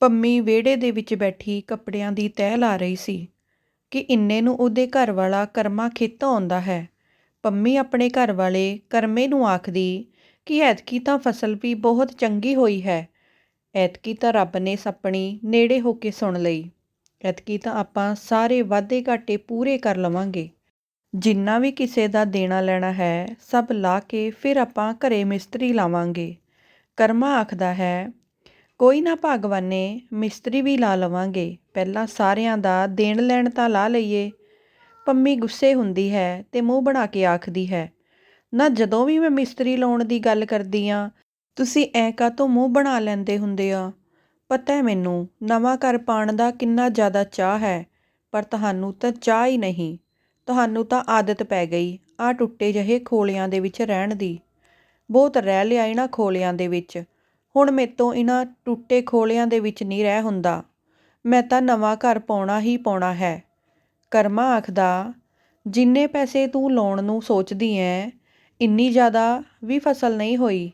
ਪੰਮੀ ਵਿਹੜੇ ਦੇ ਵਿੱਚ ਬੈਠੀ ਕੱਪੜਿਆਂ ਦੀ ਤਹਿ ਲਾ ਰਹੀ ਸੀ ਕਿ ਇੰਨੇ ਨੂੰ ਉਹਦੇ ਘਰ ਵਾਲਾ ਕਰਮਾ ਖੇਤੋਂ ਆਉਂਦਾ ਹੈ। ਪੰਮੀ ਆਪਣੇ ਘਰ ਵਾਲੇ ਕਰਮੇ ਨੂੰ ਆਖਦੀ ਕਿ ਐਤਕੀ ਤਾਂ ਫਸਲ ਵੀ ਬਹੁਤ ਚੰਗੀ ਹੋਈ ਹੈ। ਐਤਕੀ ਤਾਂ ਰੱਬ ਨੇ ਸੱਪਣੀ ਨੇੜੇ ਹੋ ਕੇ ਸੁਣ ਲਈ। ਐਤਕੀ ਤਾਂ ਆਪਾਂ ਸਾਰੇ ਵਾਧੇ ਘਾਟੇ ਪੂਰੇ ਕਰ ਲਵਾਂਗੇ। ਜਿੰਨਾ ਵੀ ਕਿਸੇ ਦਾ ਦੇਣਾ ਲੈਣਾ ਹੈ, ਸਭ ਲਾ ਕੇ ਫਿਰ ਆਪਾਂ ਘਰੇ ਮਿਸਤਰੀ ਲਾਵਾਂਗੇ। ਕਰਮਾ ਆਖਦਾ ਹੈ ਕੋਈ ਨਾ ਭਾਗਵਾਨੇ, ਮਿਸਤਰੀ ਵੀ ਲਾ ਲਵਾਂਗੇ। ਪਹਿਲਾਂ ਸਾਰਿਆਂ ਦਾ ਦੇਣ ਲੈਣ ਤਾਂ ਲਾ ਲਈਏ। ਪੰਮੀ ਗੁੱਸੇ ਹੁੰਦੀ ਹੈ ਤੇ ਮੂੰਹ ਬਣਾ ਕੇ ਆਖਦੀ ਹੈ, ਨਾ ਜਦੋਂ ਵੀ ਮੈਂ ਮਿਸਤਰੀ ਲਾਉਣ ਦੀ ਗੱਲ ਕਰਦੀ ਆ, ਤੁਸੀਂ ਐ ਕਾਹਤੋਂ ਮੂੰਹ ਬਣਾ ਲੈਂਦੇ ਹੁੰਦੇ ਆ? ਪਤਾ ਹੈ ਮੈਨੂੰ, ਨਵਾਂ ਘਰ ਪਾਉਣ ਦਾ ਕਿੰਨਾ ਜ਼ਿਆਦਾ ਚਾਹ ਹੈ, ਪਰ ਤੁਹਾਨੂੰ ਤਾਂ ਚਾਹ ਹੀ ਨਹੀਂ। ਤੁਹਾਨੂੰ ਤਾਂ ਆਦਤ ਪੈ ਗਈ ਆ ਟੁੱਟੇ ਜਿਹੇ ਖੋਲਿਆਂ ਦੇ ਵਿੱਚ ਰਹਿਣ ਦੀ। ਬਹੁਤ ਰਹਿ ਲਿਆ ਇਹਨਾਂ ਖੋਲਿਆਂ ਦੇ ਵਿੱਚ। ਹੁਣ ਮੇਤੋਂ ਇਹਨਾਂ ਟੁੱਟੇ ਖੋਲਿਆਂ ਦੇ ਵਿੱਚ ਨਹੀਂ ਰਹਿ ਹੁੰਦਾ। ਮੈਂ ਤਾਂ ਨਵਾਂ ਘਰ ਪਾਉਣਾ ਹੀ ਪਾਉਣਾ ਹੈ। ਕਰਮਾ ਆਖਦਾ, ਜਿੰਨੇ ਪੈਸੇ ਤੂੰ ਲਾਉਣ ਨੂੰ ਸੋਚਦੀ ਐ, ਇੰਨੀ ਜ਼ਿਆਦਾ ਵੀ ਫਸਲ ਨਹੀਂ ਹੋਈ।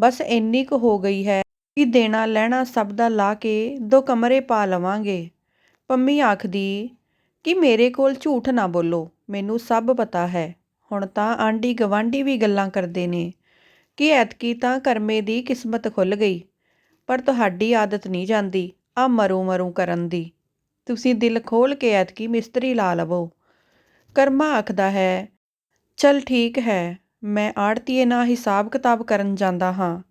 ਬਸ ਇੰਨੀ ਕੁ ਹੋ ਗਈ ਹੈ ਕਿ ਦੇਣਾ ਲੈਣਾ ਸਭ ਦਾ ਲਾ ਕੇ ਦੋ ਕਮਰੇ ਪਾ ਲਵਾਂਗੇ। ਪੰਮੀ ਆਖਦੀ, ਕਿ ਮੇਰੇ ਕੋਲ ਝੂਠ ਨਾ ਬੋਲੋ, ਮੈਨੂੰ ਸਭ ਪਤਾ ਹੈ। ਹੁਣ ਤਾਂ ਆਂਢੀ ਗਵਾਂਢੀ ਵੀ ਗੱਲਾਂ ਕਰਦੇ ਨੇ। ਕਿ ਐਤਕੀ ਤਾਂ ਕਰਮੇ ਦੀ ਕਿਸਮਤ ਖੁੱਲ੍ਹ ਗਈ। ਪਰ ਤੁਹਾਡੀ ਆਦਤ ਨਹੀਂ ਜਾਂਦੀ ਆ ਮਰੂ ਮਰੂ ਕਰਨ ਦੀ। ਤੁਸੀਂ ਦਿਲ ਖੋਲ ਕੇ ਐਤਕੀ ਮਿਸਤਰੀ ਲਾ ਲਵੋ। ਕਰਮਾ ਆਖਦਾ ਹੈ, ਚਲ ਠੀਕ ਹੈ, ਮੈਂ ਆੜਤੀਏ ਨਾਲ ਹਿਸਾਬ ਕਿਤਾਬ ਕਰਨ ਜਾਂਦਾ ਹਾਂ।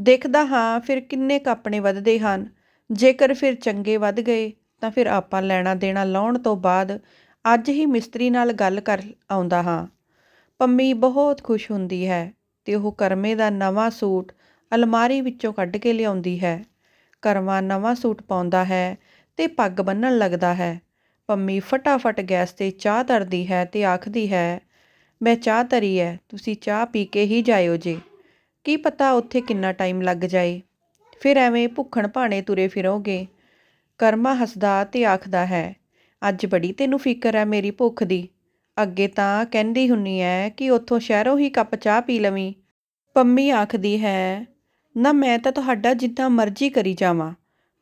ਦੇਖਦਾ ਹਾਂ ਫਿਰ ਕਿੰਨੇ ਕੁ ਆਪਣੇ ਵੱਧਦੇ ਹਨ। ਜੇਕਰ ਫਿਰ ਚੰਗੇ ਵੱਧ ਗਏ, ਤਾਂ ਫਿਰ ਆਪਾਂ ਲੈਣਾ ਦੇਣਾ ਲਾਉਣ ਤੋਂ ਬਾਅਦ ਅੱਜ ਹੀ ਮਿਸਤਰੀ ਨਾਲ ਗੱਲ ਕਰ ਆਉਂਦਾ ਹਾਂ। ਪੰਮੀ ਬਹੁਤ ਖੁਸ਼ ਹੁੰਦੀ ਹੈ। ਤੇ ਉਹ ਕਰਮੇ ਦਾ ਨਵਾਂ ਸੂਟ ਅਲਮਾਰੀ ਵਿੱਚੋਂ ਕੱਢ ਕੇ ਲਿਆਉਂਦੀ ਹੈ। ਕਰਮਾ ਨਵਾਂ ਸੂਟ ਪਾਉਂਦਾ ਹੈ ਤੇ ਪੱਗ ਬੰਨਣ ਲੱਗਦਾ ਹੈ। ਪੰਮੀ ਫਟਾਫਟ ਗੈਸ ਤੇ ਚਾਹ ਧਰਦੀ ਹੈ ਤੇ ਆਖਦੀ ਹੈ, ਮੈਂ ਚਾਹ ਧਰੀ ਹੈ ਤੁਸੀਂ ਚਾਹ ਪੀ ਕੇ ਹੀ ਜਾਇਓ ਜੇ। ਕੀ ਪਤਾ ਉੱਥੇ ਕਿੰਨਾ ਟਾਈਮ ਲੱਗ ਜਾਏ। ਫਿਰ ਐਵੇਂ ਭੁੱਖਣ ਭਾਣੇ ਤੁਰੇ ਫਿਰੋਗੇ। ਕਰਮਾ ਹੱਸਦਾ ਤੇ ਆਖਦਾ ਹੈ, ਅੱਜ ਬੜੀ ਤੈਨੂੰ ਫਿਕਰ ਹੈ ਮੇਰੀ ਭੁੱਖ ਦੀ। ਅੱਗੇ ਤਾਂ ਕਹਿੰਦੀ ਹੁੰਨੀ ਐ ਕਿ ਉੱਥੋਂ ਸ਼ਹਿਰੋਂ ਹੀ ਕੱਪ ਚਾਹ ਪੀ ਲਵੀਂ। ਪੰਮੀ ਆਖਦੀ ਹੈ, ਨਾ ਮੈਂ ਤਾਂ ਤੁਹਾਡਾ ਜਿੱਦਾਂ ਮਰਜ਼ੀ ਕਰੀ ਜਾਵਾਂ,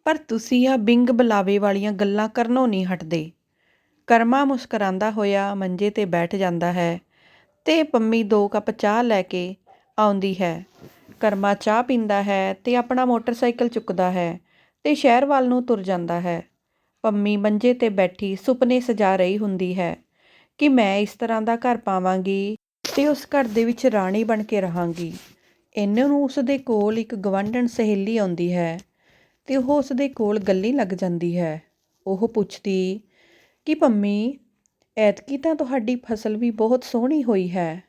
ਪਰ ਤੁਸੀਂ ਆ ਬਿੰਗ ਬਲਾਵੇ ਵਾਲੀਆਂ ਗੱਲਾਂ ਕਰਨੋਂ ਨਹੀਂ ਹਟਦੇ। ਕਰਮਾ ਮੁਸਕਰਾਂਦਾ ਹੋਇਆ ਮੰਜੇ ਤੇ ਬੈਠ ਜਾਂਦਾ ਹੈ ਤੇ ਪੰਮੀ ਦੋ ਕੱਪ ਚਾਹ ਲੈ ਕੇ ਆਉਂਦੀ ਹੈ। ਕਰਮਾ ਚਾਹ ਪੀਂਦਾ ਹੈ ਤੇ ਆਪਣਾ ਮੋਟਰਸਾਈਕਲ ਚੁੱਕਦਾ ਹੈ ਤੇ ਸ਼ਹਿਰ ਵੱਲ ਨੂੰ ਤੁਰ ਜਾਂਦਾ ਹੈ। ਪੰਮੀ ਮੰਜੇ ਤੇ ਬੈਠੀ ਸੁਪਨੇ ਸਜਾ ਰਹੀ ਹੁੰਦੀ ਹੈ ਕਿ ਮੈਂ ਇਸ ਤਰ੍ਹਾਂ ਦਾ ਘਰ ਪਾਵਾਂਗੀ। ਤੇ ਉਸ ਘਰ ਦੇ ਵਿੱਚ ਰਾਣੀ ਬਣ ਕੇ ਰਹਾਂਗੀ। ਇਹਨਾਂ ਨੂੰ ਉਸ ਦੇ ਕੋਲ ਇੱਕ ਗਵੰਡਣ ਸਹੇਲੀ ਆਉਂਦੀ ਹੈ ਅਤੇ ਉਹ ਉਸ ਦੇ ਕੋਲ ਗੱਲੀ ਲੱਗ ਜਾਂਦੀ ਹੈ। ਉਹ ਪੁੱਛਦੀ, ਕਿ ਪੰਮੀ, ਐਤਕੀ ਤਾਂ ਤੁਹਾਡੀ ਫਸਲ ਵੀ ਬਹੁਤ ਸੋਹਣੀ ਹੋਈ ਹੈ।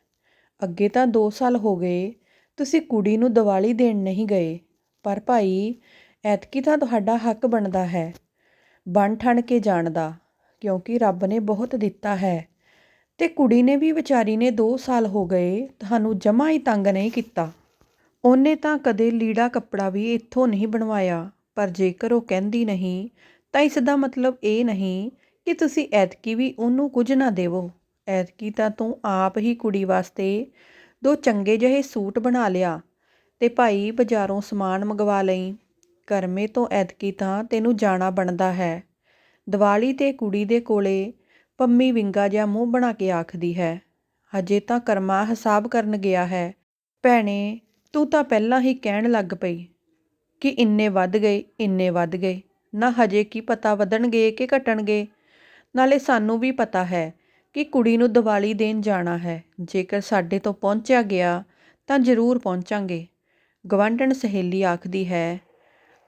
ਅੱਗੇ ਤਾਂ ਦੋ ਸਾਲ ਹੋ ਗਏ, ਤੁਸੀਂ ਕੁੜੀ ਨੂੰ ਦੀਵਾਲੀ ਦੇਣ ਨਹੀਂ ਗਏ, ਪਰ ਭਾਈ, ਐਤਕੀ ਤਾਂ ਤੁਹਾਡਾ ਹੱਕ ਬਣਦਾ ਹੈ। ਬਣ ਠਣ ਕੇ ਜਾਣ ਦਾ ਕਿਉਂਕਿ ਰੱਬ ਨੇ ਬਹੁਤ ਦਿੱਤਾ ਹੈ। ਅਤੇ ਕੁੜੀ ਨੇ ਵੀ ਵਿਚਾਰੀ ਨੇ ਦੋ ਸਾਲ ਹੋ ਗਏ ਤੁਹਾਨੂੰ ਜਮਾ ਹੀ ਤੰਗ ਨਹੀਂ ਕੀਤਾ। ਉਹਨੇ ਤਾਂ ਕਦੇ ਲੀੜਾ ਕੱਪੜਾ ਵੀ ਇੱਥੋਂ ਨਹੀਂ ਬਣਵਾਇਆ, ਪਰ ਜੇਕਰ ਉਹ ਕਹਿੰਦੀ ਨਹੀਂ, ਤਾਂ ਇਸ ਦਾ ਮਤਲਬ ਇਹ ਨਹੀਂ ਕਿ ਤੁਸੀਂ ਐਤਕੀ ਵੀ ਉਹਨੂੰ ਕੁਝ ਨਾ ਦੇਵੋ। ਐਤਕੀ ਤਾਂ ਤੂੰ ਆਪ ਹੀ ਕੁੜੀ ਵਾਸਤੇ ਦੋ ਚੰਗੇ ਜਿਹੇ ਸੂਟ ਬਣਾ ਲਿਆ ਤੇ ਭਾਈ ਬਾਜ਼ਾਰੋਂ ਸਮਾਨ ਮੰਗਵਾ ਲਈ। ਕਰਮੇ ਤੋਂ ਐਤਕੀ ਤਾਂ ਤੈਨੂੰ ਜਾਣਾ ਬਣਦਾ ਹੈ। ਦੀਵਾਲੀ ਤੇ ਕੁੜੀ ਦੇ ਕੋਲੇ ਪੰਮੀ ਵਿੰਗਾ ਜਿਹਾ ਮੂੰਹ ਬਣਾ ਕੇ ਆਖਦੀ ਹੈ, ਹਜੇ ਤਾਂ ਕਰਮਾ ਹਿਸਾਬ ਕਰਨ ਗਿਆ ਹੈ। ਭੈਣੇ, ਤੂੰ ਤਾਂ ਪਹਿਲਾਂ ਹੀ ਕਹਿਣ ਲੱਗ ਪਈ ਕਿ ਇੰਨੇ ਵੱਧ ਗਏ, ਇੰਨੇ ਵੱਧ ਗਏ। ਨਾ ਹਜੇ ਕੀ ਪਤਾ ਵਧਣਗੇ ਕਿ ਘਟਣਗੇ। ਨਾਲੇ ਸਾਨੂੰ ਵੀ ਪਤਾ ਹੈ ਕਿ ਕੁੜੀ ਨੂੰ ਦੀਵਾਲੀ ਦੇਣ ਜਾਣਾ ਹੈ। ਜੇਕਰ ਸਾਡੇ ਤੋਂ ਪਹੁੰਚਿਆ ਗਿਆ ਤਾਂ ਜ਼ਰੂਰ ਪਹੁੰਚਾਂਗੇ। ਗਵੰਡਣ ਸਹੇਲੀ ਆਖਦੀ ਹੈ,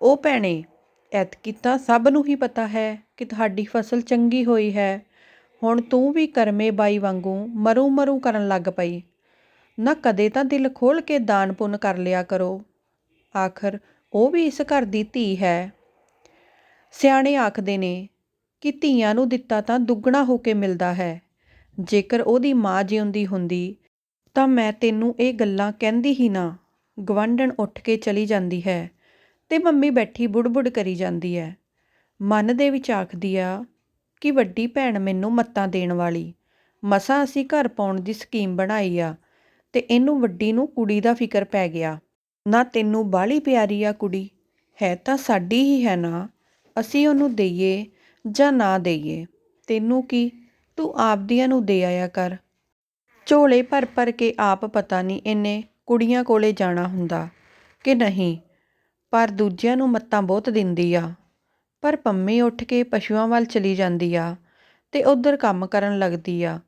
ਉਹ ਭੈਣੇ, ਐਤਕੀ ਤਾਂ ਸਭ ਨੂੰ ਹੀ ਪਤਾ ਹੈ ਕਿ ਤੁਹਾਡੀ ਫਸਲ ਚੰਗੀ ਹੋਈ ਹੈ। ਹੁਣ ਤੂੰ ਵੀ ਕਰਮੇ ਬਾਈ ਵਾਂਗੂ ਮਰੂ ਮਰੂ ਕਰਨ ਲੱਗ ਪਈ। ਨਾ ਕਦੇ ਤਾਂ ਦਿਲ ਖੋਲ ਕੇ ਦਾਨ ਪੁੰਨ ਕਰ ਲਿਆ ਕਰੋ। ਆਖਰ ਉਹ ਵੀ ਇਸ ਘਰ ਦੀ ਧੀ ਹੈ। ਸਿਆਣੇ ਆਖਦੇ ਨੇ ਕਿ ਧੀਆਂ ਨੂੰ ਦਿੱਤਾ ਤਾਂ ਦੁੱਗਣਾ ਹੋ ਕੇ ਮਿਲਦਾ ਹੈ। ਜੇਕਰ ਉਹਦੀ ਮਾਂ ਜਿਉਂਦੀ ਹੁੰਦੀ ਤਾਂ ਮੈਂ ਤੈਨੂੰ ਇਹ ਗੱਲਾਂ ਕਹਿੰਦੀ ਹੀ ਨਾ। ਗਵੰਡਣ ਉੱਠ ਕੇ ਚਲੀ ਜਾਂਦੀ ਹੈ ਤੇ ਮੰਮੀ ਬੈਠੀ ਬੁੜਬੁੜ ਕਰੀ ਜਾਂਦੀ ਹੈ। ਮਨ ਦੇ ਵਿੱਚ ਆਖਦੀ ਆ ਕਿ ਵੱਡੀ ਭੈਣ ਮੈਨੂੰ ਮੱਤਾਂ ਦੇਣ ਵਾਲੀ। ਮਸਾਂ ਅਸੀਂ ਘਰ ਪਾਉਣ ਦੀ ਸਕੀਮ ਬਣਾਈ ਆ ਤੇ ਇਹਨੂੰ ਵੱਡੀ ਨੂੰ ਕੁੜੀ ਦਾ ਫਿਕਰ ਪੈ ਗਿਆ। ਨਾ ਤੈਨੂੰ ਬਾਹਲੀ ਪਿਆਰੀ ਆ ਕੁੜੀ, ਹੈ ਤਾਂ ਸਾਡੀ ਹੀ ਹੈ ਨਾ। ਅਸੀਂ ਉਹਨੂੰ ਦਈਏ ਜਾਂ ਨਾ ਦਈਏ। ਤੈਨੂੰ ਕੀ, ਤੂੰ ਆਪਦੀਆਂ ਨੂੰ ਦੇ ਆਇਆ ਕਰ। ਝੋਲੇ ਭਰ ਭਰ ਕੇ ਆਪ ਪਤਾ ਨਹੀਂ ਇਹਨੇ ਕੁੜੀਆਂ ਕੋਲੇ ਜਾਣਾ ਹੁੰਦਾ ਕਿ ਨਹੀਂ, ਪਰ ਦੂਜਿਆਂ ਨੂੰ ਮੱਤਾਂ ਬਹੁਤ ਦਿੰਦੀ ਆ। ਪਰ ਪੰਮੀ ਉੱਠ ਕੇ ਪਸ਼ੂਆਂ ਵੱਲ ਚਲੀ ਜਾਂਦੀ ਆ ਤੇ ਉਧਰ ਕੰਮ ਕਰਨ ਲੱਗਦੀ ਆ।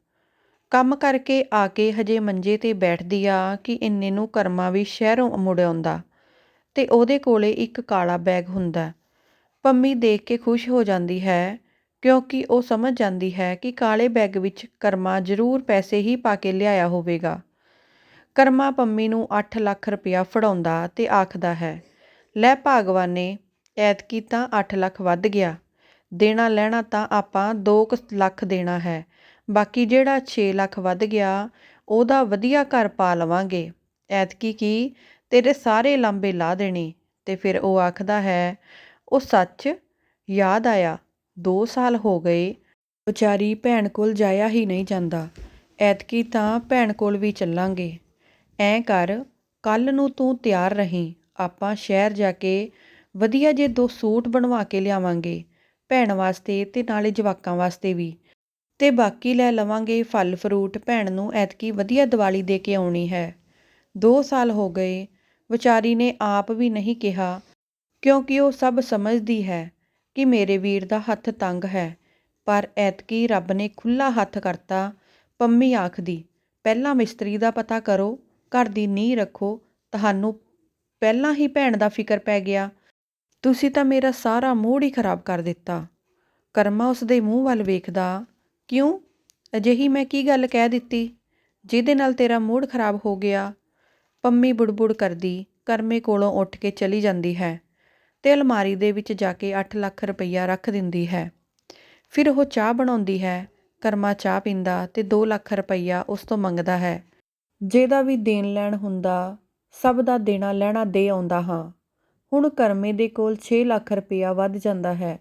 ਕੰਮ ਕਰਕੇ ਆ ਕੇ ਹਜੇ ਮੰਜੇ ਤੇ ਬੈਠਦੀ ਆ ਕਿ ਇੰਨੇ ਨੂੰ ਕਰਮਾ ਵੀ ਸ਼ਹਿਰੋਂ ਮੁੜ ਆਉਂਦਾ ਤੇ ਉਹਦੇ ਕੋਲੇ ਇੱਕ ਕਾਲਾ ਬੈਗ ਹੁੰਦਾ। ਪੰਮੀ ਦੇਖ ਕੇ ਖੁਸ਼ ਹੋ ਜਾਂਦੀ ਹੈ, ਕਿਉਂਕਿ ਉਹ ਸਮਝ ਜਾਂਦੀ ਹੈ ਕਿ ਕਾਲੇ ਬੈਗ ਵਿੱਚ ਕਰਮਾ ਜ਼ਰੂਰ ਪੈਸੇ ਹੀ ਪਾ ਕੇ ਲਿਆਇਆ ਹੋਵੇਗਾ। ਕਰਮਾ ਪੰਮੀ ਨੂੰ 8 ਲੱਖ ਰੁਪਇਆ ਫੜਾਉਂਦਾ ਤੇ ਆਖਦਾ ਹੈ, ਲੈ ਭਾਗਵਾਨੇ ਐਤਕੀ ਤਾਂ ਅੱਠ ਲੱਖ ਵੱਧ ਗਿਆ। ਦੇਣਾ ਲੈਣਾ ਤਾਂ ਆਪਾਂ ਦੋ ਕੁ ਲੱਖ ਦੇਣਾ ਹੈ। ਬਾਕੀ ਜਿਹੜਾ ਛੇ ਲੱਖ ਵੱਧ ਗਿਆ, ਉਹਦਾ ਵਧੀਆ ਘਰ ਪਾ ਲਵਾਂਗੇ। ਐਤਕੀ ਕੀ, ਤੇਰੇ ਸਾਰੇ ਲਾਂਬੇ ਲਾ ਦੇਣੇ। ਤੇ ਫਿਰ ਉਹ ਆਖਦਾ ਹੈ, ਉਹ ਸੱਚ ਯਾਦ ਆਇਆ 2 ਸਾਲ ਹੋ ਗਏ, ਵਿਚਾਰੀ ਭੈਣ ਕੋਲ ਜਾਇਆ ਹੀ ਨਹੀਂ ਜਾਂਦਾ। ਐਤਕੀ ਤਾਂ ਭੈਣ ਕੋਲ ਵੀ ਚੱਲਾਂਗੇ। ਐਂ ਕਰ ਕੱਲ ਨੂੰ ਤੂੰ ਤਿਆਰ ਰਹੀਂ, ਆਪਾਂ ਸ਼ਹਿਰ ਜਾ ਕੇ ਵਧੀਆ ਜੇ ਦੋ ਸੂਟ ਬਣਵਾ ਕੇ ਲਿਆਵਾਂਗੇ, ਭੈਣ ਵਾਸਤੇ ਅਤੇ ਨਾਲੇ ਜਵਾਕਾਂ ਵਾਸਤੇ ਵੀ। ਅਤੇ ਬਾਕੀ ਲੈ ਲਵਾਂਗੇ ਫਲ ਫਰੂਟ, ਭੈਣ ਨੂੰ ਐਤਕੀ ਵਧੀਆ ਦੀਵਾਲੀ ਦੇ ਕੇ ਆਉਣੀ ਹੈ। ਦੋ ਸਾਲ ਹੋ ਗਏ, ਵਿਚਾਰੀ ਨੇ ਆਪ ਵੀ ਨਹੀਂ ਕਿਹਾ, ਕਿਉਂਕਿ ਉਹ ਸਭ ਸਮਝਦੀ ਹੈ ਕਿ ਮੇਰੇ ਵੀਰ ਦਾ ਹੱਥ ਤੰਗ ਹੈ, ਪਰ ਐਤਕੀ ਰੱਬ ਨੇ ਖੁੱਲਾ ਹੱਥ ਕਰਤਾ, ਪੰਮੀ ਆਖਦੀ, ਪਹਿਲਾਂ ਮਿਸਤਰੀ ਦਾ ਪਤਾ ਕਰੋ, ਘਰ ਦੀ ਨੀਂਹ ਰੱਖੋ, ਤੁਹਾਨੂੰ ਪਹਿਲਾਂ ਹੀ ਭੈਣ ਦਾ ਫਿਕਰ ਪੈ ਗਿਆ ਤੁਸੀਂ ਤਾਂ ਮੇਰਾ ਸਾਰਾ ਮੂਡ ਹੀ ਖਰਾਬ ਕਰ ਦਿੱਤਾ। ਕਰਮਾ ਉਸ ਦੇ ਮੂੰਹ ਵੱਲ ਵੇਖਦਾ, ਕਿਉਂ? ਅਜਿਹੀ ਮੈਂ ਕੀ ਗੱਲ ਕਹਿ ਦਿੱਤੀ? ਜਿਹਦੇ ਨਾਲ ਤੇਰਾ ਮੂਡ ਖਰਾਬ ਹੋ ਗਿਆ? ਪੰਮੀ ਬੁੜਬੁੜ ਕਰਦੀ, ਕਰਮੇ ਕੋਲੋਂ ਉੱਠ ਕੇ ਚਲੀ ਜਾਂਦੀ ਹੈ ਤੇ ਅਲਮਾਰੀ ਦੇ ਵਿੱਚ ਜਾ ਕੇ 8 ਲੱਖ ਰੁਪਈਆ ਰੱਖ ਦਿੰਦੀ ਹੈ। ਫਿਰ ਉਹ ਚਾਹ ਬਣਾਉਂਦੀ ਹੈ, ਕਰਮਾ ਚਾਹ ਪੀਂਦਾ ਤੇ 2 ਲੱਖ ਰੁਪਈਆ ਉਸ ਤੋਂ ਮੰਗਦਾ ਹੈ। ਜਿਹਦਾ ਵੀ ਦੇਣ ਲੈਣ ਹੁੰਦਾ, ਸਭ ਦਾ ਦੇਣਾ ਲੈਣਾ ਦੇ ਆਉਂਦਾ ਹਾਂ। ਹੁਣ ਕਰਮੇ ਦੇ ਕੋਲ 6 ਲੱਖ ਰੁਪਇਆ ਵੱਧ ਜਾਂਦਾ ਹੈ।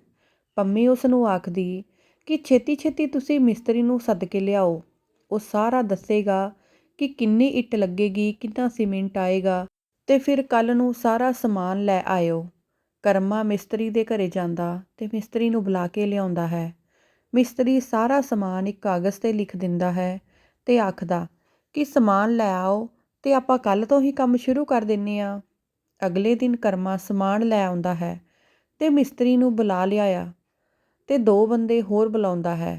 ਪੰਮੀ ਉਸ ਨੂੰ ਆਖਦੀ, ਕਿ ਛੇਤੀ ਛੇਤੀ ਤੁਸੀਂ ਮਿਸਤਰੀ ਨੂੰ ਸੱਦ ਕੇ ਲਿਆਓ। ਉਹ ਸਾਰਾ ਦੱਸੇਗਾ ਕਿ ਕਿੰਨੀ ਇੱਟ ਲੱਗੇਗੀ, ਕਿੰਨਾ ਸੀਮੈਂਟ ਆਏਗਾ ਤੇ ਫਿਰ ਕੱਲ ਨੂੰ ਸਾਰਾ ਸਮਾਨ ਲੈ ਆਇਓ। ਕਰਮਾ ਮਿਸਤਰੀ ਦੇ ਘਰੇ ਜਾਂਦਾ ਤੇ ਮਿਸਤਰੀ ਨੂੰ ਬੁਲਾ ਕੇ ਲਿਆਉਂਦਾ ਹੈ। ਮਿਸਤਰੀ ਸਾਰਾ ਸਮਾਨ ਇੱਕ ਕਾਗਜ਼ ਤੇ ਲਿਖ ਦਿੰਦਾ ਹੈ ਤੇ ਆਖਦਾ, ਕਿ ਸਮਾਨ ਲੈ ਆਓ ਤੇ ਆਪਾਂ ਕੱਲ ਤੋਂ ਹੀ ਕੰਮ ਸ਼ੁਰੂ ਕਰ ਦਿੰਨੇ ਆ। ਅਗਲੇ ਦਿਨ ਕਰਮਾ ਸਮਾਨ ਲੈ ਆਉਂਦਾ ਹੈ ਅਤੇ ਮਿਸਤਰੀ ਨੂੰ ਬੁਲਾ ਲਿਆਇਆ ਅਤੇ ਦੋ ਬੰਦੇ ਹੋਰ ਬੁਲਾਉਂਦਾ ਹੈ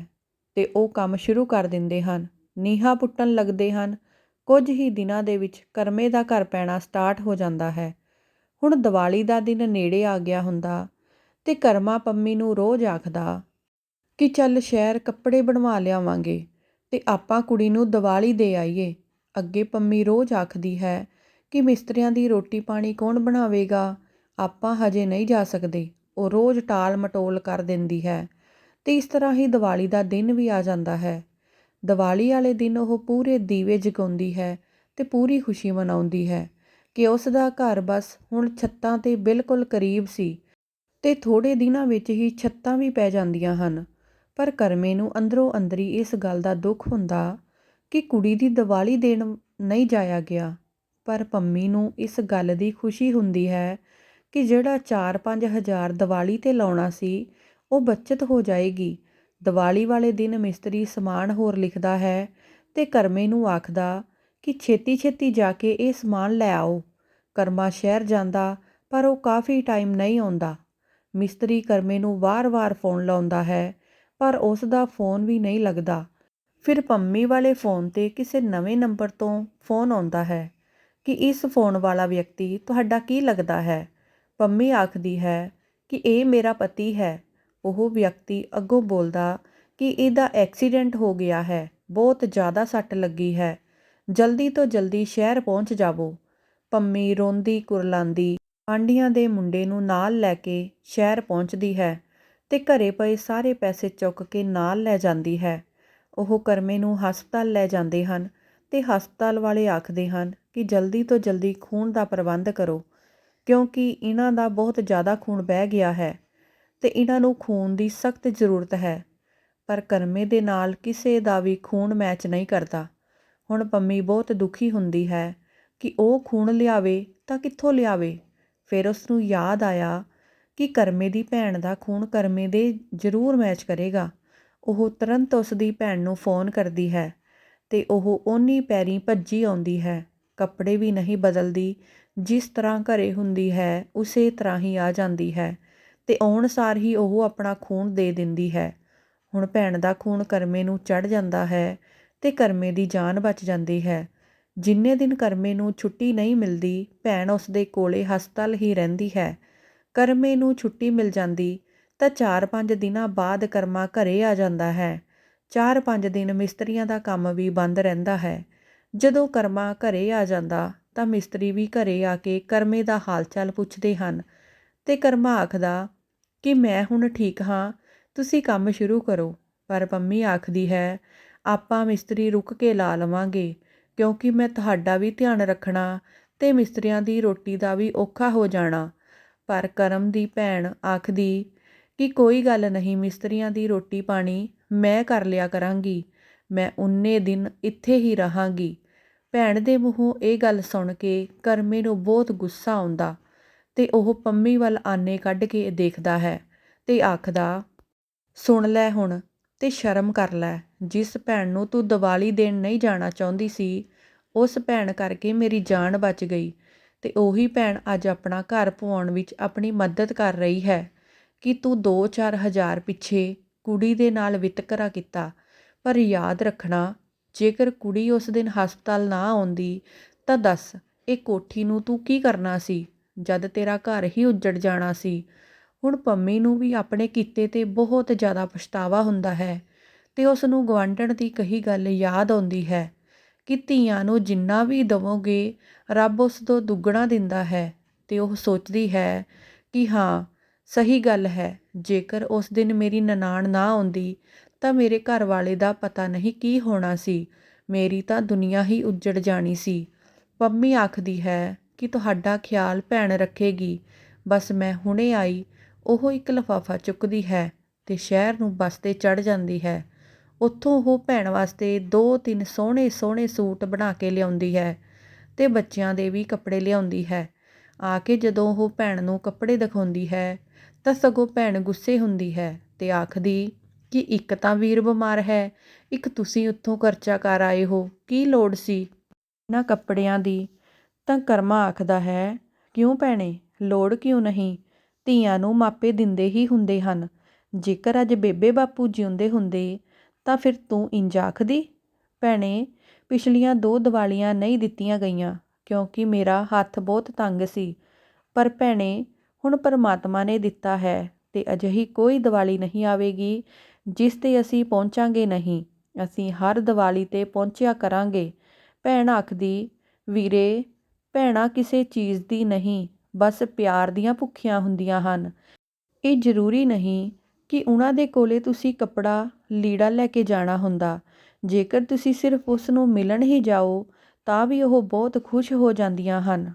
ਅਤੇ ਉਹ ਕੰਮ ਸ਼ੁਰੂ ਕਰ ਦਿੰਦੇ ਹਨ। ਨੀਹਾਂ ਪੁੱਟਣ ਲੱਗਦੇ ਹਨ। ਕੁਝ ਹੀ ਦਿਨਾਂ ਦੇ ਵਿੱਚ ਕਰਮੇ ਦਾ ਘਰ ਪੈਣਾ ਸਟਾਰਟ ਹੋ ਜਾਂਦਾ ਹੈ। ਹੁਣ ਦੀਵਾਲੀ ਦਾ ਦਿਨ ਨੇੜੇ ਆ ਗਿਆ ਹੁੰਦਾ ਤੇ ਕਰਮਾ ਪੰਮੀ ਨੂੰ ਰੋਜ਼ ਆਖਦਾ ਕਿ ਚੱਲ ਸ਼ਹਿਰ ਕੱਪੜੇ ਬਣਵਾ ਲਿਆਵਾਂਗੇ ਤੇ ਆਪਾਂ ਕੁੜੀ ਨੂੰ ਦੀਵਾਲੀ ਦੇ ਆਈਏ। ਅੱਗੇ ਪੰਮੀ ਰੋਜ਼ ਆਖਦੀ ਹੈ ਕਿ ਮਿਸਤਰੀਆਂ ਦੀ ਰੋਟੀ ਪਾਣੀ ਕੌਣ ਬਣਾਵੇਗਾ? ਆਪਾਂ ਹਜੇ ਨਹੀਂ ਜਾ ਸਕਦੇ। ਉਹ ਰੋਜ਼ ਟਾਲ ਮਟੋਲ ਕਰ ਦਿੰਦੀ ਹੈ ਤੇ ਇਸ ਤਰ੍ਹਾਂ ਹੀ ਦੀਵਾਲੀ ਦਾ ਦਿਨ ਵੀ ਆ ਜਾਂਦਾ ਹੈ। ਦੀਵਾਲੀ ਵਾਲੇ ਦਿਨ ਉਹ ਪੂਰੇ ਦੀਵੇ ਜਗਾਉਂਦੀ ਹੈ ਤੇ ਪੂਰੀ ਖੁਸ਼ੀ ਮਨਾਉਂਦੀ ਹੈ ਕਿ ਉਸ ਦਾ ਘਰ ਬਸ ਹੁਣ ਛੱਤਾਂ ਤੇ ਬਿਲਕੁਲ ਕਰੀਬ ਸੀ ਤੇ ਥੋੜੇ ਦਿਨਾਂ ਵਿੱਚ ਹੀ ਛੱਤਾਂ ਵੀ ਪੈ ਜਾਂਦੀਆਂ ਹਨ। ਪਰ ਕਰਮੇ ਨੂੰ ਅੰਦਰੋਂ ਅੰਦਰੀ ਇਸ ਗੱਲ ਦਾ ਦੁੱਖ ਹੁੰਦਾ ਕਿ ਕੁੜੀ ਦੀ ਦੀਵਾਲੀ ਦੇਣ ਨਹੀਂ ਜਾਇਆ ਗਿਆ। ਪਰ ਪੰਮੀ ਨੂੰ ਇਸ ਗੱਲ ਦੀ ਖੁਸ਼ੀ ਹੁੰਦੀ ਹੈ ਕਿ ਜਿਹੜਾ 4-5 ਹਜ਼ਾਰ ਦੀਵਾਲੀ ਤੇ ਲਾਉਣਾ ਸੀ, ਉਹ ਬਚਤ ਹੋ ਜਾਏਗੀ। ਦੀਵਾਲੀ ਵਾਲੇ ਦਿਨ ਮਿਸਤਰੀ ਸਮਾਨ ਹੋਰ ਲਿਖਦਾ ਹੈ ਤੇ ਕਰਮੇ ਨੂੰ ਆਖਦਾ ਕਿ ਛੇਤੀ-ਛੇਤੀ ਜਾ ਕੇ ਇਹ ਸਮਾਨ ਲੈ ਆਓ। ਕਰਮਾ ਸ਼ਹਿਰ ਜਾਂਦਾ, ਪਰ ਉਹ ਕਾਫੀ ਟਾਈਮ ਨਹੀਂ ਆਉਂਦਾ। ਮਿਸਤਰੀ ਕਰਮੇ ਨੂੰ ਵਾਰ-ਵਾਰ ਫੋਨ ਲਾਉਂਦਾ ਹੈ, ਪਰ ਉਸ ਦਾ ਫੋਨ ਵੀ ਨਹੀਂ ਲੱਗਦਾ। ਫਿਰ ਪੰਮੀ ਵਾਲੇ ਫੋਨ ਤੇ ਕਿਸੇ ਨਵੇਂ ਨੰਬਰ ਤੋਂ ਫੋਨ ਆਉਂਦਾ ਹੈ। ਕਿ ਇਸ ਫੋਨ ਵਾਲਾ ਵਿਅਕਤੀ ਤੁਹਾਡਾ ਕੀ ਲੱਗਦਾ ਹੈ? ਪੰਮੀ ਆਖਦੀ ਹੈ ਕਿ ਇਹ ਮੇਰਾ ਪਤੀ ਹੈ। ਉਹ ਵਿਅਕਤੀ ਅੱਗੋਂ ਬੋਲਦਾ ਕਿ ਇਹਦਾ ਐਕਸੀਡੈਂਟ ਹੋ ਗਿਆ ਹੈ। ਬਹੁਤ ਜ਼ਿਆਦਾ ਸੱਟ ਲੱਗੀ ਹੈ। ਜਲਦੀ ਤੋਂ ਜਲਦੀ ਸ਼ਹਿਰ ਪਹੁੰਚ ਜਾਵੋ। ਪੰਮੀ ਰੋਂਦੀ ਕੁਰਲਾਂਦੀ ਆਂਡੀਆਂ ਦੇ ਮੁੰਡੇ ਨੂੰ ਨਾਲ ਲੈ ਕੇ ਸ਼ਹਿਰ ਪਹੁੰਚਦੀ ਹੈ ਤੇ ਘਰੇ ਪਏ ਸਾਰੇ ਪੈਸੇ ਚੁੱਕ ਕੇ ਨਾਲ ਲੈ ਜਾਂਦੀ ਹੈ। ਉਹ ਕਰਮੇ ਨੂੰ ਹਸਪਤਾਲ ਲੈ ਜਾਂਦੇ ਹਨ ਤੇ ਹਸਪਤਾਲ ਵਾਲੇ ਆਖਦੇ ਹਨ ਕਿ ਜਲਦੀ ਤੋਂ ਜਲਦੀ ਖੂਨ ਦਾ ਪ੍ਰਬੰਧ ਕਰੋ, ਕਿਉਂਕਿ ਇਹਨਾਂ ਦਾ ਬਹੁਤ ਜ਼ਿਆਦਾ ਖੂਨ ਵਹਿ ਗਿਆ ਹੈ ਤੇ ਇਹਨਾਂ ਨੂੰ ਖੂਨ ਦੀ ਸਖਤ ਜ਼ਰੂਰਤ ਹੈ। ਪਰ ਕਰਮੇ ਦੇ ਨਾਲ ਕਿਸੇ ਦਾ ਵੀ ਖੂਨ ਮੈਚ ਨਹੀਂ ਕਰਦਾ। ਹੁਣ ਪੰਮੀ ਬਹੁਤ ਦੁਖੀ ਹੁੰਦੀ ਹੈ ਕਿ ਉਹ ਖੂਨ ਲਿਆਵੇ ਤਾਂ ਕਿੱਥੋਂ ਲਿਆਵੇ? ਫਿਰ ਉਸ ਨੂੰ ਯਾਦ ਆਇਆ ਕਿ ਕਰਮੇ ਦੀ ਭੈਣ ਦਾ ਖੂਨ ਕਰਮੇ ਦੇ ਜ਼ਰੂਰ ਮੈਚ ਕਰੇਗਾ। ਉਹ ਤੁਰੰਤ ਉਸ ਦੀ ਭੈਣ ਨੂੰ ਫੋਨ ਕਰਦੀ ਹੈ। ਅਤੇ ਉਹ ਓਨੀ ਪੈਰੀ ਭੱਜੀ ਆਉਂਦੀ ਹੈ। ਕੱਪੜੇ ਵੀ ਨਹੀਂ ਬਦਲਦੀ। ਜਿਸ ਤਰ੍ਹਾਂ ਘਰੇ ਹੁੰਦੀ ਹੈ, ਉਸੇ ਤਰ੍ਹਾਂ ਹੀ ਆ ਜਾਂਦੀ ਹੈ ਅਤੇ ਆਉਣ ਸਾਰ ਹੀ ਉਹ ਆਪਣਾ ਖੂਨ ਦੇ ਦਿੰਦੀ ਹੈ। ਹੁਣ ਭੈਣ ਦਾ ਖੂਨ ਕਰਮੇ ਨੂੰ ਚੜ੍ਹ ਜਾਂਦਾ ਹੈ ਅਤੇ ਕਰਮੇ ਦੀ ਜਾਨ ਬਚ ਜਾਂਦੀ ਹੈ। ਜਿੰਨੇ ਦਿਨ ਕਰਮੇ ਨੂੰ ਛੁੱਟੀ ਨਹੀਂ ਮਿਲਦੀ, ਭੈਣ ਉਸ ਦੇ ਕੋਲੇ ਹਸਪਤਾਲ ਹੀ ਰਹਿੰਦੀ ਹੈ। ਕਰਮੇ ਨੂੰ ਛੁੱਟੀ ਮਿਲ ਜਾਂਦੀ ਤਾਂ 4-5 ਦਿਨਾਂ ਬਾਅਦ ਕਰਮਾ ਘਰੇ ਆ ਜਾਂਦਾ ਹੈ। 4-5 ਦਿਨ ਮਿਸਤਰੀਆਂ ਦਾ ਕੰਮ ਵੀ ਬੰਦ ਰਹਿੰਦਾ ਹੈ। ਜਦੋਂ ਕਰਮਾ ਘਰੇ ਆ ਜਾਂਦਾ, ਤਾਂ ਮਿਸਤਰੀ ਵੀ ਘਰੇ ਆ ਕੇ ਕਰਮੇ ਦਾ ਹਾਲ ਚਾਲ ਪੁੱਛਦੇ ਹਨ ਤੇ ਕਰਮਾ ਆਖਦਾ, ਕਿ ਮੈਂ ਹੁਣ ਠੀਕ ਹਾਂ? ਤੁਸੀਂ ਕੰਮ ਸ਼ੁਰੂ ਕਰੋ। ਪਰ ਪੰਮੀ ਆਖਦੀ ਹੈ, ਆਪਾਂ ਮਿਸਤਰੀ ਰੁਕ ਕੇ ਲਾ ਲਵਾਂਗੇ, ਕਿਉਂਕਿ ਮੈਂ ਤੁਹਾਡਾ ਵੀ ਧਿਆਨ ਰੱਖਣਾ ਤੇ ਮਿਸਤਰੀਆਂ ਦੀ ਰੋਟੀ ਦਾ ਵੀ ਔਖਾ ਹੋ ਜਾਣਾ। ਪਰ ਕਰਮ ਦੀ ਭੈਣ ਆਖਦੀ ਕਿ ਕੋਈ ਗੱਲ ਨਹੀਂ, ਮਿਸਤਰੀਆਂ ਦੀ ਰੋਟੀ ਪਾਣੀ ਮੈਂ ਕਰ ਲਿਆ ਕਰਾਂਗੀ। ਮੈਂ ਉਨੇ ਦਿਨ ਇੱਥੇ ਹੀ ਰਹਾਂਗੀ। ਭੈਣ ਦੇ ਮੂੰਹੋਂ ਇਹ ਗੱਲ ਸੁਣ ਕੇ ਕਰਮੇ ਨੂੰ ਬਹੁਤ ਗੁੱਸਾ ਆਉਂਦਾ ਤੇ ਉਹ ਪੰਮੀ ਵੱਲ ਆਨੇ ਕੱਢ ਕੇ ਦੇਖਦਾ ਹੈ ਤੇ ਆਖਦਾ, ਸੁਣ ਲੈ ਹੁਣ ਤੇ ਸ਼ਰਮ ਕਰ ਲੈ। ਜਿਸ ਭੈਣ ਨੂੰ ਤੂੰ ਦੀਵਾਲੀ ਦੇਣ ਨਹੀਂ ਜਾਣਾ ਚਾਹੁੰਦੀ ਸੀ, ਉਸ ਭੈਣ ਕਰਕੇ ਮੇਰੀ ਜਾਨ ਬਚ ਗਈ ਤੇ ਉਹੀ ਭੈਣ ਅੱਜ ਆਪਣਾ ਘਰ ਪਵਾਉਣ ਵਿੱਚ ਆਪਣੀ ਮਦਦ ਕਰ ਰਹੀ ਹੈ। ਕਿ ਤੂੰ 2-4 ਹਜ਼ਾਰ ਪਿੱਛੇ ਕੁੜੀ ਦੇ ਨਾਲ ਵਿਤਕਰਾ ਕੀਤਾ, ਪਰ ਯਾਦ ਰੱਖਣਾ, ਜੇਕਰ ਕੁੜੀ ਉਸ ਦਿਨ ਹਸਪਤਾਲ ਨਾ ਆਉਂਦੀ, ਤਾਂ ਦੱਸ, ਇਹ ਕੋਠੀ ਨੂੰ ਤੂੰ ਕੀ ਕਰਨਾ ਸੀ? ਜਦ ਤੇਰਾ ਘਰ ਹੀ ਉੱਜੜ ਜਾਣਾ ਸੀ। ਹੁਣ ਪੰਮੀ ਨੂੰ ਵੀ ਆਪਣੇ ਕੀਤੇ ਤੇ ਬਹੁਤ ਜ਼ਿਆਦਾ ਪਛਤਾਵਾ ਹੁੰਦਾ ਹੈ ਤੇ ਉਸ ਨੂੰ ਗਵਾਂਢਣ ਦੀ ਕਹੀ ਗੱਲ ਯਾਦ ਆਉਂਦੀ ਹੈ ਕਿ ਧੀਆਂ ਨੂੰ ਜਿੰਨਾ ਵੀ ਦਵੋਗੇ, ਰੱਬ ਉਸ ਤੋਂ ਦੁੱਗਣਾ ਦਿੰਦਾ ਹੈ ਤੇ ਉਹ ਸੋਚਦੀ ਹੈ ਕਿ ਹਾਂ ਸਹੀ ਗੱਲ ਹੈ, ਜੇਕਰ ਉਸ ਦਿਨ ਮੇਰੀ ਨਨਾਣ ਨਾ ਆਉਂਦੀ, ਤਾਂ ਮੇਰੇ ਘਰ ਵਾਲੇ ਦਾ ਪਤਾ ਨਹੀਂ ਕੀ ਹੋਣਾ ਸੀ। ਮੇਰੀ ਤਾਂ ਦੁਨੀਆ ਹੀ ਉੱਜੜ ਜਾਣੀ ਸੀ। ਪੰਮੀ ਆਖਦੀ ਹੈ ਕਿ ਤੁਹਾਡਾ ਖਿਆਲ ਭੈਣ ਰੱਖੇਗੀ। ਬਸ ਮੈਂ ਹੁਣੇ ਆਈ, ਉਹ ਇੱਕ ਲਫਾਫਾ ਚੁੱਕਦੀ ਹੈ ਤੇ ਸ਼ਹਿਰ ਨੂੰ ਬੱਸ ਤੇ ਚੜ ਜਾਂਦੀ ਹੈ। ਉੱਥੋਂ ਉਹ ਭੈਣ ਵਾਸਤੇ ਦੋ ਤਿੰਨ ਸੋਹਣੇ ਸੋਹਣੇ ਸੂਟ ਬਣਾ ਕੇ ਲਿਆਉਂਦੀ ਹੈ ਤੇ ਬੱਚਿਆਂ ਦੇ ਵੀ ਕੱਪੜੇ ਲਿਆਉਂਦੀ ਹੈ। ਆ ਕੇ ਜਦੋਂ ਉਹ ਭੈਣ ਨੂੰ ਕੱਪੜੇ ਦਿਖਾਉਂਦੀ ਹੈ ਤਾਂ ਸਗੋਂ ਭੈਣ ਗੁੱਸੇ ਹੁੰਦੀ ਹੈ ਤੇ ਆਖਦੀ ਕਿ ਇੱਕ ਤਾਂ ਵੀਰ ਬਿਮਾਰ ਹੈ, ਇੱਕ ਤੁਸੀਂ ਉੱਥੋਂ ਖਰਚਾ ਕਰ ਆਏ ਹੋ, ਕੀ ਲੋੜ ਸੀ? ਇਹਨਾਂ ਕੱਪੜਿਆਂ ਦੀ ਤਾਂ ਕਰਮਾ ਆਖਦਾ ਹੈ, ਕਿਉਂ ਭੈਣੇ, ਲੋੜ ਕਿਉਂ ਨਹੀਂ? ਧੀਆਂ ਨੂੰ ਮਾਪੇ ਦਿੰਦੇ ਹੀ ਹੁੰਦੇ ਹਨ, ਜੇਕਰ ਅੱਜ ਬੇਬੇ ਬਾਪੂ ਜਿਉਂਦੇ ਹੁੰਦੇ ਤਾਂ ਫਿਰ ਤੂੰ ਇੰਜ ਆਖਦੀ? ਭੈਣੇ, ਪਿਛਲੀਆਂ ਦੋ ਦੀਵਾਲੀਆਂ ਨਹੀਂ ਦਿੱਤੀਆਂ ਗਈਆਂ, ਕਿਉਂਕਿ ਮੇਰਾ ਹੱਥ ਬਹੁਤ ਤੰਗ ਸੀ, ਪਰ ਭੈਣੇ ਹੁਣ ਪਰਮਾਤਮਾ ਨੇ ਦਿੱਤਾ ਹੈ ਤੇ ਅਜਿਹੀ ਕੋਈ ਦੀਵਾਲੀ ਨਹੀਂ ਆਵੇਗੀ, ਜਿਸ ਤੇ ਅਸੀਂ ਪਹੁੰਚਾਂਗੇ ਨਹੀਂ। ਅਸੀਂ ਹਰ ਦੀਵਾਲੀ ਤੇ ਪਹੁੰਚਿਆ ਕਰਾਂਗੇ। ਭੈਣ ਆਖਦੀ, ਵੀਰੇ, ਭੈਣਾਂ ਕਿਸੇ ਚੀਜ਼ ਦੀ ਨਹੀਂ, ਬਸ ਪਿਆਰ ਦੀਆਂ ਭੁੱਖੀਆਂ ਹੁੰਦੀਆਂ ਹਨ। ਇਹ ਜ਼ਰੂਰੀ ਨਹੀਂ ਕਿ ਉਹਨਾਂ ਦੇ ਕੋਲੇ ਤੁਸੀਂ ਕੱਪੜਾ, ਲੀੜਾ ਲੈ ਕੇ ਜਾਣਾ ਹੁੰਦਾ। ਜੇਕਰ ਤੁਸੀਂ ਸਿਰਫ ਉਸ ਨੂੰ ਮਿਲਣ ਹੀ ਜਾਓ, ਤਾਂ ਵੀ ਉਹ ਬਹੁਤ ਖੁਸ਼ ਹੋ ਜਾਂਦੀਆਂ ਹਨ।